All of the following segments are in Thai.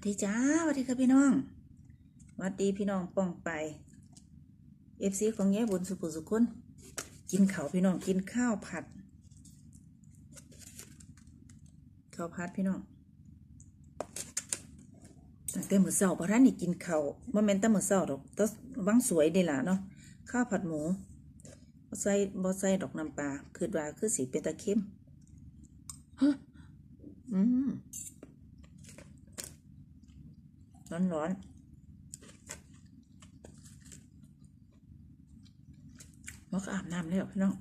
วัสดีจ้าสวัสดีค่ะพี่น้องสวัสดีพี่น้องป้องไปเอฟซีของแย่บุญสุภุสุคนกินข้าวพี่น้องกินข้าวผัดข้าวผัดพี่น้องตั้งแต่มื้อเช้าพระท่านนี่กินข้าวบ่แม่นแต่มื้อเช้าดอกแตวังสวยด้ล่ะเนาะข้าวผัดหมูบ่ใส่บ่ใส่ดอกน้ำปลาคือว่าคือสีเป็นตะเค็มฮะอืม ร้อนร้อนๆมันก็อาบน้ำแล้วพี่น้อง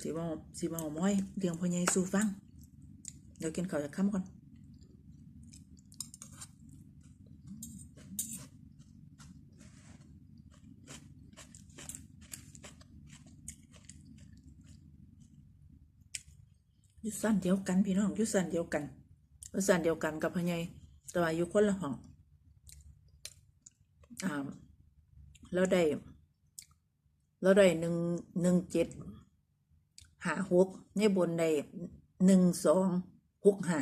สีบอสีบอม้อยเรียงพ่อใหญ่สู่ฟังเดี๋ยวกินข้าวจากค่ำก่อน ยุสั้นเดียวกันพี่น้องยุสั้นเดียวกันยุสั้นเดียวกันกับพญายแต่ว่าอยู่คนละห้องอ่าแล้วได้แล้วได้หนึ่งหนึ่งเจ็ดหาหกในบนได้หนึ่งสองหกห้า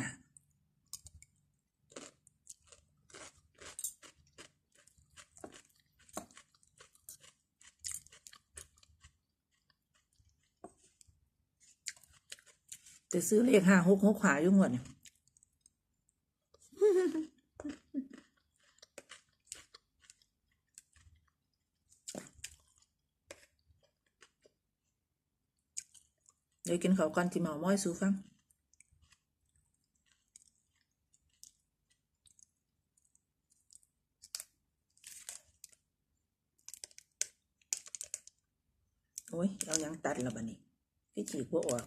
แต่ซื้อเลขห้าหกหกหาอยู่งวดเนี่ยเดี๋ยวกินข้าวก่อนที่หมาม้อยสู่ฟังโอ้ย เอาหยังตัดและบัดนี้พี่ฉีกบ่ออก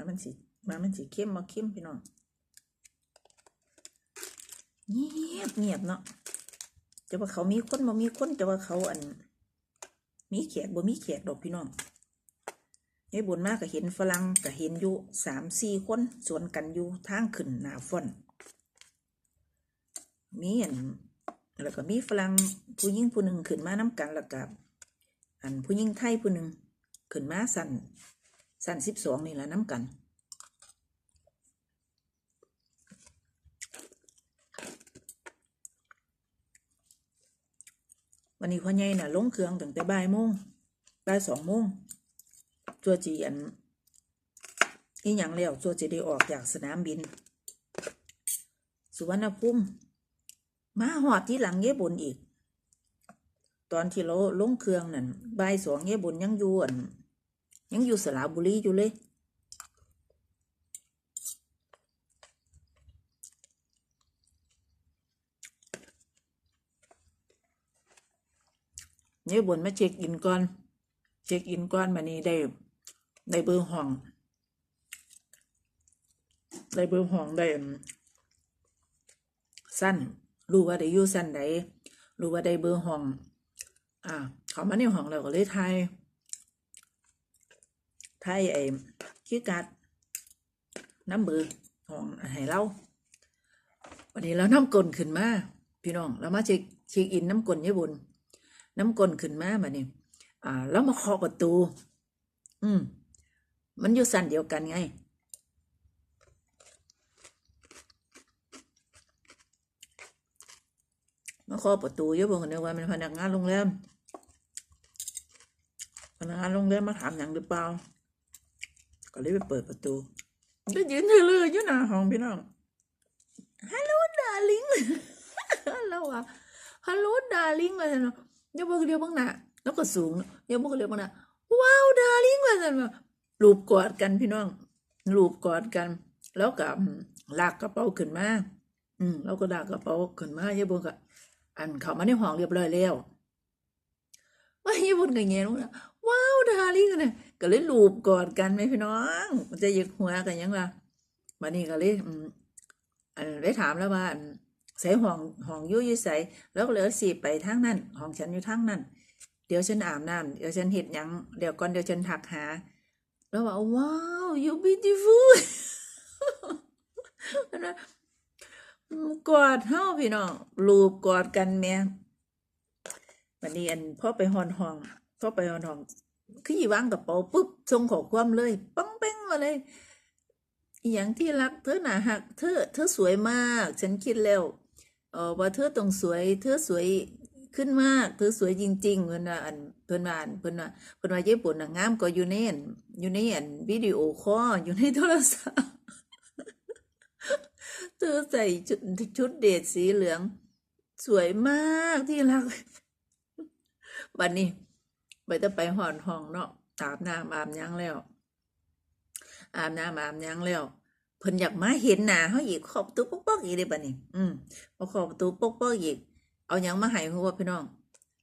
มามัน สิมามันสิเข้มมาเข้มพี่น้องเงียบเงียบเนาะจะว่าเขามีคนบ่มีคนจะว่าเขาอัน มีแขกบ่มีแขกดอกพี่น้องยายบุญมากก็เห็นฝรั่งก็เห็นอยู่สามสี่คนสวนกันอยู่ทางขึ้นหนาฟอนมีอันแล้วก็มีฝรั่งผู้หญิงผู้หนึ่งขึ้นมาน้กันแล้วก็อันผู้หญิงไทยผู้หนึ่งขึ้นมาสั่นสั่นสิบสองนี่แหละน้กัน วันนี้พ่อใหญ่น่ะลงเครื่องตั้งแต่บ่ายโมงบ่ายสองโมงจัวจีอันอีหยังแล้วจัวจะได้ออกจากสนามบิน สุวรรณภูมิมาหอดที่หลังเย่บนอีก ตอนที่เราลงเครื่องนั่นบ่ายสองเย่บนยังอยู่อันยังอยู่สระบุรีอยู่เลย เนี่ยบนมาเช็คอินก่อน เช็คอินก่อนมานี่ได้ได้เบอร์ห้องได้เบอร์ห้องได้สั้นรู้ว่าได้อยู่สั้นใดรู้ว่าได้เบอร์ห้อง อ่าเขามาในห้องเราก็เลยทายทยไอ้คิดการ์ดน้ำเบอร์ห้องให้เราวันนี้เราน้ำกลนขึ้นมาพี่น้องเรามาเช็คเช็คอินน้ำกลนญี่ปุ่น น้ำกลนขึ้นมาแบบนี้อ่าแล้วมาเคาะประตู อืม มันอยู่สันเดียวกันไง มาเคาะประตูเยอะบอกกันเดียว่าเป็นพนักงานโรงแรมพนักงานโรงแรมมาถามอย่างหรือเปล่า ก็เลยไปเปิดประตูก็ยืนเธอเลยอยู่หน้าห้องพี่น้องฮัลโหลดาร์ลิงฮัลโหลอะฮัลโหลดาร์ลิงอะไรเนาะ เดี๋ยวเบิ่งเดี๋ยวเบิ่งหน้าแล้วก็สูงเนอะเดี๋ยวเบิ่งเดี๋ยวเบิ่งหน้าว้าวดาริ่งว่าซั่นว่ารูปกอดกันพี่น้องรูปกอดกัน แล้วก็ลากกระเป๋าขึ้นมา อืมแล้วก็ลากกระเป๋าขึ้นมาเยายบุญก็อันเขามาในห้องเรียบร้อยแล้วว่าเยายบุญก็แงนว่าว้าวดาริ่งเนี่ยก็เลยรูปกอดกันไหมพี่น้องมันจะยึกหัวกันยังว่าวันนี้ก็เลยอืมอันได้ถามแล้วว่า ใส่ห้องห้องยู่ยู่ใส่แล้วก็เลยสิไปทางนั้นห้องฉันอยู่ทางนั้น เดี๋ยวฉันอาบน้ำเดี๋ยวฉันเห็ดยังเดี๋ยวก่อนเดี๋ยวฉันทักหา แล้วว่าว้าว you beautiful กอดเฮาพี่น้องรูปกอดกันแม่วันนี้อันพ่อไปฮอนห้องพ่อไปฮอนห้องคืออีวางกระเป๋าปุ๊บส่งขอความเลยปังเป้งมาเลยอย่างที่รักเธอหนาหักเธอเธอสวยมาก ฉันคิดแล้ว เออว่าเธอต้องสวยเธอสวยขึ้นมากเธอสวยจริง ๆ เพิ่นว่าอันเพิ่นว่าอันเพิ่นว่าเพิ่นว่าญี่ปุ่นน่ะงามกว่าอยู่ในอันอยู่ในอันวิดีโอคอลอยู่ในโทรศัพท์เธอใส่ชุดชุดเดทสีเหลือง สวยมากที่รักวันนี้ไปจะไปหอนห้องเนาะอาบน้ำอาบยังแล้วอาบน้ำอาบยังแล้ว เพิ่นอยากมาเห็นหน้าเฮาอีกขอบประตูป๊อกๆอีกเด้บัดนี้ อืมพอขอบประตูป๊อกๆอีก เอาหยังมาให้ฮู้ว่าพี่น้อง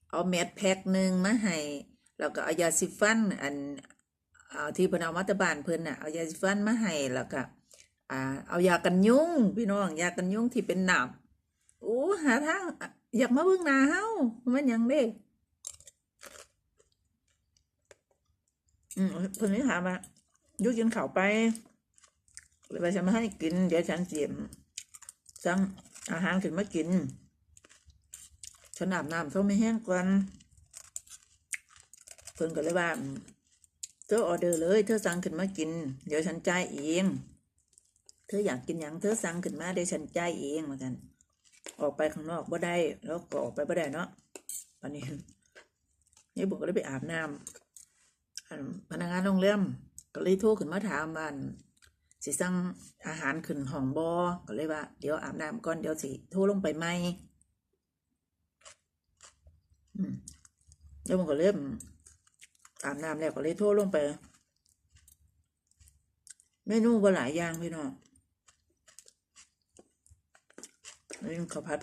เอาแมสแพ็คหนึ่งมาให้แล้วก็เอายาสีฟันอันเอาที่เพิ่นเอามาตะบานเพิ่นน่ะเอายาสีฟันมาให้แล้วก็อ่าเอายากันยุงพี่น้องยากันยุงที่เป็นหนามโอ้หาทางอยากมาเบิ่งหน้าเฮามันหยังเด้อืมเพิ่นนี้ถามว่ายุกินเข้าไป ไปฉันมาให้กิน เดี๋ยวฉันเสียมสั่งอาหารขึ้นมากิน ฉันอาบน้ำเขาไม่แห้งก่อนเพิ่นก็เลยว่าเธอออเดอร์เลย เธอสั่งขึ้นมากิน เดี๋ยวฉันจ่ายเอง เธออยากกินหยังเธอสั่งขึ้นมาเดี๋ยวฉันจ่ายเองเหมือนกัน ออกไปข้างนอกบ่ได้ แล้วก็ออกไปบ่ได้เนาะวันนี้นี่บุกก็เลยไปอาบน้ำพนักงานโรงแรมก็เลยโทรขึ้นมาถามว่าอัน สิสั่งอาหารขึ้นห้องบอก็เลยว่า เดี๋ยวอาบน้ำก่อนเดี๋ยวสิโทรลงไปไหมอืมแล้วมันก็เริ่มอาบน้ำแล้วก็เลยโทรลงไปเมนูก็หลายอย่างพี่น้องนี่ข้าวผัด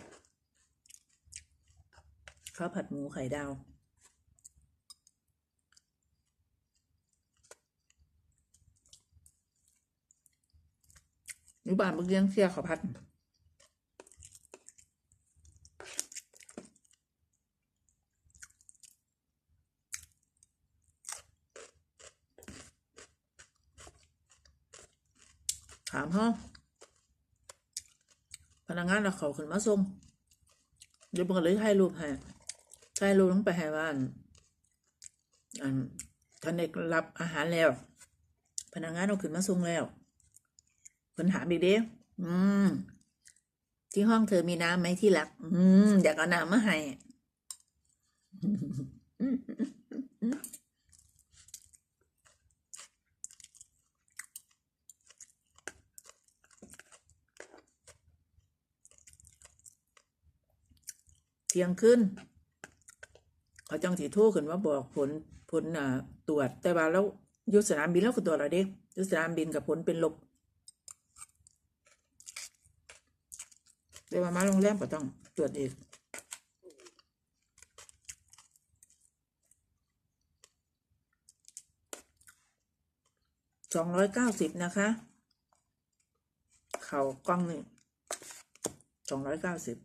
ข้าวผัดหมูไข่ดาว อยู่บ้านเมื่อกี้ยังเสียข้าวผัดถามเขาพนักงานเราเขาขึ้นมาส่งเดี๋ยวมันก็เลยถ่ายรูปให้ถ่ายรูปลงไปให้ว่าอันอันท่านได้รับอาหารแล้ว พนักงานเอาขึ้นมาส่งแล้ว เพิ่นถามอีกเด้อืม ที่ห้องเธอมีน้ำไหมที่รัก อืม อยากเอาน้ำมาให้เที่ยงคืนเขาจังสีโทรขึ้นว่าบอกผลผลตรวจแต่ว่าแล้วยุสนามบินแล้วก็ตรวจแล้วเด้อยุสนามบินกับผลเป็นลบแต่ว่า มาโรงแรมก็ต้องตรวจอีกสองร้อยเก้าสิบนะคะ เข่ากล้องหนึ่งสองร้อยเก้าสิบ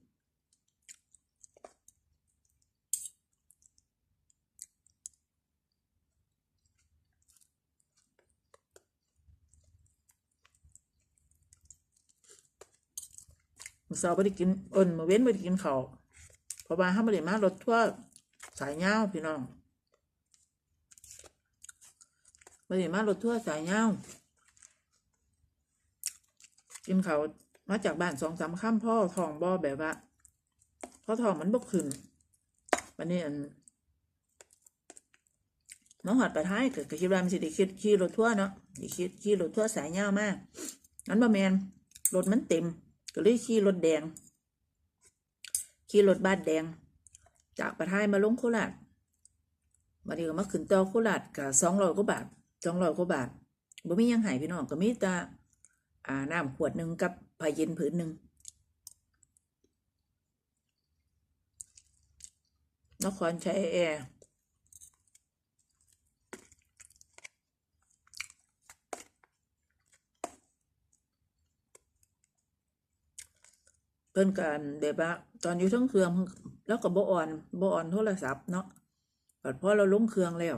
เช้าไม่ได้กินเอิญมาเว้นไม่ได้กินข้าวเพราะว่าห้ามไม่ได้มารถทั่วสายเงาวพี่น้องไม่ได้มารถทั่วสายเงาวกินข้าวมาจากบ้านสองสามข้ามพ่อทองบ่อแบบว่าพ่อทองมันบกขึ้นวันนี้อันน้องหัดไปท้ายเก็ก็คิดว่ามันสิได้คิดขี่รถทั่วเนาะสิคิดขี่รถทั่วสายเงาวมากงั้นบ่แมนรถมันเต็ม ก็เลยขี่รถแดง ขี่รถบัสแดง จากประทายมาลงโคราชมาดีก็มาขึ้นต่อโคราชกับสองร้อยกว่าบาทสองร้อยกว่าบาทบ่มียังหายพี่น้องก็มีต่อ่าน้ำขวดหนึ่งกับผ้าเย็นผืนหนึ่งนครชัยแอร์ พิ่นกันแบบว่าตอนอยู่ทั้งเครื่องแล้วก็บ่อ่อนบ่อ่อนโทรศัพท์เนาะบัดพอเราลงเครื่องแล้ว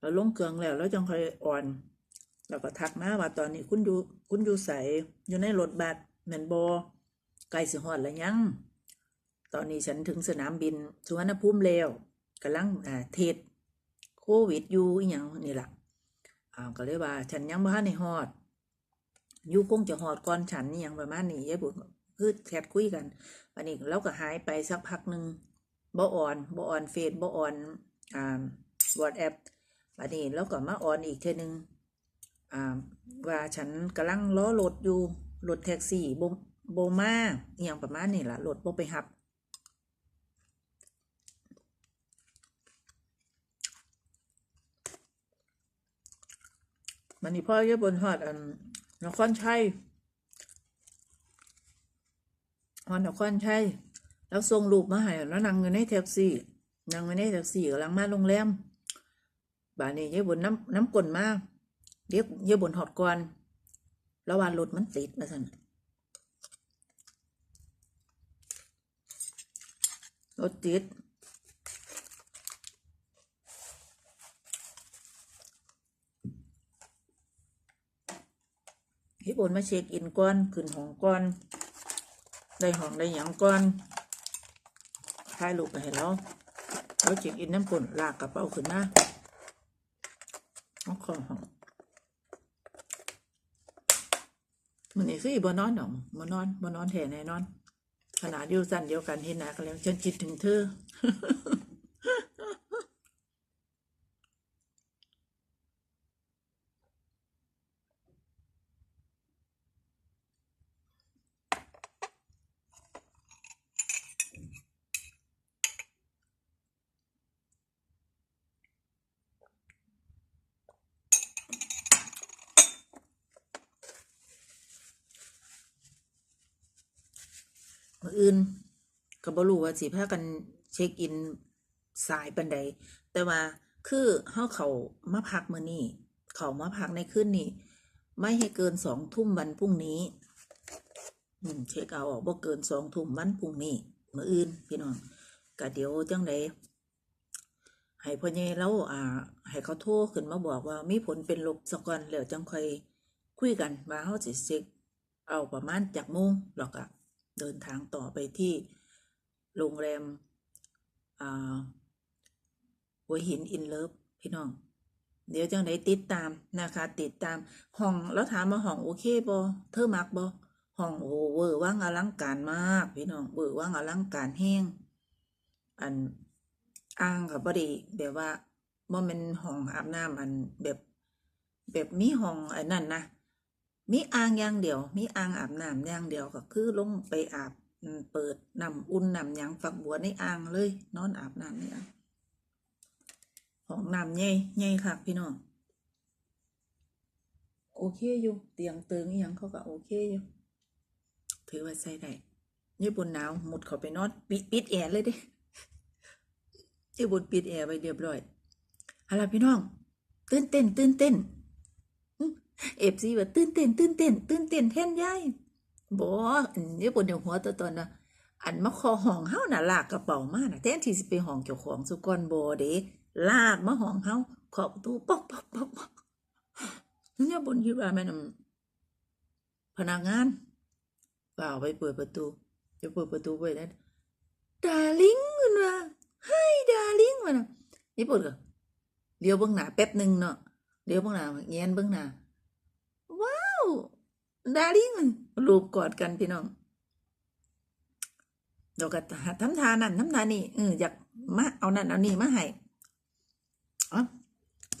เราลงเครื่องแล้วแล้วจังค่อยอ่อนแล้วก็ทักมาว่าตอนนี้คุณอยู่คุณอยู่ใสอยู่ในรถบัสแม่นบ่ใกล้สิฮอดแล้วยัง ตอนนี้ฉันถึงสนามบินสุวรรณภูมิแล้วกำลังอ่าเทศโควิดอยู่อีหยังนี่ล่ะอ่าก็เลยว่า ฉันยังบ่ทันได้ฮอดอยู่คงจะฮอดก่อนฉันนี่ยังประมาณนี้ยายบุญ คือแชทคุยกันวันนี้เราก็หายไปสักพักหนึ่งบ่ออนบ่ออนเฟซบ่ออนอ่าวอทแอปวันนี้เราก็มาออนอีกเทนึงอ่าว่าฉันกำลังล้อรถอยู่รถแท็กซี่บ่บ่มาอหยังประมาณนี้ล่ะรถบ่ไปหับมันนี่พ่อเยอะบนหอดอันนครชัย หอดนครชัยแล้วส่งรูปมาให้แล้วนั่งอยู่ในแท็กซี่นั่งอยู่ในแท็กซี่กำลังมาโรงแรมบ้านนี้เยอะบนน้ำน้ำกลนมาเรียกเยอะบนหอดก่อนแล้วว่ารถมันติดมาสั่นรถติดพี่บนมาเช็คอินก่อนขึ้นห้องก่อน ได้ห้องได้หยังก่อนถ่ายรูปไปให้เราเราจิกอินน้ำกลนลากกระเป๋าขึ้นมาเอาของห้องมันนี่คือบอนอนหนองบอนอนบอนอนแถ่แน่นอน ขนาดอยู่สั้นเดียวกันเห็นหน้ากันแล้วฉันคิดถึงเธอ มื่ อื่นก็บ่รู้ว่าสิพากันเช็คอินสายปันใด แต่ว่าคือเฮาเขามาพักมื้อนี้เขามาพักในคืนนี้ไม่ให้เกินสองทุ่มวันพรุ่งนี้อืมเช็คเอาออกบ่เกินสองทุ่มวันพรุ่งนี้มื้ออื่น พี่น้องก็เดี๋ยวจังไดให้พ่อใหญ่เราอ่า ให้เขาโทรขึ้นมาบอกว่ามีผลเป็นลบซะก่อนแล้วจังค่อยคุยกันว่าเฮาสิเช็คเอาประมาณจากโมงแล้วก็ เดินทางต่อไปที่โรงแรมหัวหินอินเลิฟพี่น้อง เดี๋ยวจังได้ติดตามนะคะ ติดตามห้องแล้วถามมาห้องโอเคบอเธอมักบอห้องโอเวอร์ว่างอลังการมาก พี่น้องเวอร์ว่างอลังการแห้งอันอ่างกับบดีแบบว่าบ่แมันห้องอาบน้ำอันแบบแบบมีห้องอันนั้นนะ มีอ่างอย่างเดียว มีอ่างอาบน้ำอย่างเดียวก็คือลงไปอาบเปิดน้ำอุ่นน้ำยังฝักบัวในอ่างเลย นอนอาบน้ำในอ่างห้องน้ำใหญ่ใหญ่ค่ะพี่น้องโอเคอยู่ เตียงเติงอหยังเขาก็โอเคอยู่ ถือว่าใช้ได้ญี่ปุ่นหนาวหมดเขาไปนอนปิดปิดแอร์เลยเด้ญี่ปุ่นปิดแอร์ไปเรียบร้อยเอาล่ะพี่น้อง ตื่นเต้นตื่นเต้น เอฟซีว่าตื่นเต้นตื่นเต้นตื่นเต้นแทนยายบอันญี่ปุ่นเดี๋ยวหัวตัวตอนนะอันมาคอห้องเฮาน่ะลากกระเป๋ามาน่ะแทนที่สิไปห้องเจ้าของสุก่อนบ่เด้ลากมาห้องเฮาเคาะประตูป๊อกป๊อกป๊อกป๊อกญี่ปุ่นคิดว่าแม่นพนักงานเปล่าไปเปิดประตูจะเปิดประตูไว้นั้นดาริงมันว่าให้ดาริงมันน่ะญี่ปุ่นก็เดี๋ยวเบิ่งหน้าแป๊บหนึ่งเนาะ เดี๋ยวเบิ่งหน้าเงนเบิ่งหน้าว้าวดาริ่งรูปกอดกันพี่น้องเราก็ทำทานั่นทำทานี่เอออยากมาเอานั่นเอานี่มาให้อ๋อ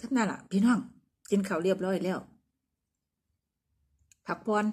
ทำนั่นล่ะ พี่น้องกินข้าวเรียบร้อยแล้วผักผ่อน